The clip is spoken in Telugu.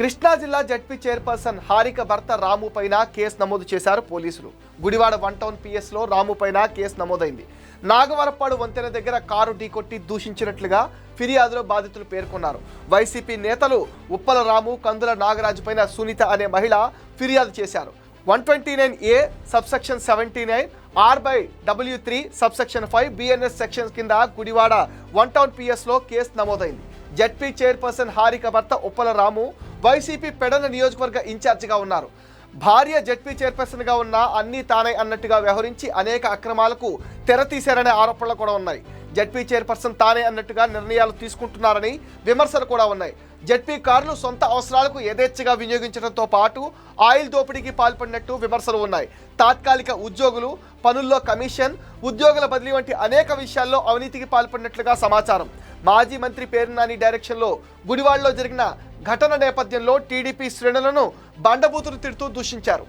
కృష్ణా జిల్లా జడ్పీ చైర్పర్సన్ హారిక భర్త రాము పైన కేసు నమోదు చేశారు పోలీసులు. గుడివాడ వన్ టౌన్ పిఎస్లో రాము పైన కేసు నమోదైంది. నాగవరపాడు వంతెన దగ్గర కారు ఢీకొట్టి దూషించినట్లుగా ఫిర్యాదులో బాధితులు పేర్కొన్నారు. వైసీపీ నేతలు ఉప్పల రాము కందుల నాగరాజు పైన సునీత అనే మహిళ ఫిర్యాదు చేశారు. One twenty nine A subsection seventy nine R by W three subsection five BNS sections కింద గుడివాడ వన్ టౌన్ పిఎస్లో కేసు నమోదైంది. జడ్పీ చైర్పర్సన్ హారిక భర్త ఉప్పల రాము వైసీపీ పెడన నియోజకవర్గ ఇన్ఛార్జిగా ఉన్నారు. భార్య జడ్పీ చైర్పర్సన్గా ఉన్న అన్నీ తానే అన్నట్టుగా వ్యవహరించి అనేక అక్రమాలకు తెరతీశారనే ఆరోపణలు కూడా ఉన్నాయి. జడ్పీ చైర్పర్సన్ తానే అన్నట్టుగా నిర్ణయాలు తీసుకుంటున్నారని విమర్శలు కూడా ఉన్నాయి. జడ్పీ కార్లు సొంత అవసరాలకు యథేచ్ఛగా వినియోగించడంతో పాటు ఆయిల్ దోపిడీకి పాల్పడినట్టు విమర్శలు ఉన్నాయి. తాత్కాలిక ఉద్యోగులు పనుల్లో కమిషన్ ఉద్యోగుల బదిలీ వంటి అనేక విషయాల్లో అవినీతికి పాల్పడినట్లుగా సమాచారం. మాజీ మంత్రి పేరునాని డైరెక్షన్లో గుడివాడలో జరిగిన ఘటన నేపథ్యంలో టీడీపీ శ్రేణులను బండబూతులు తిడుతూ దూషించారు.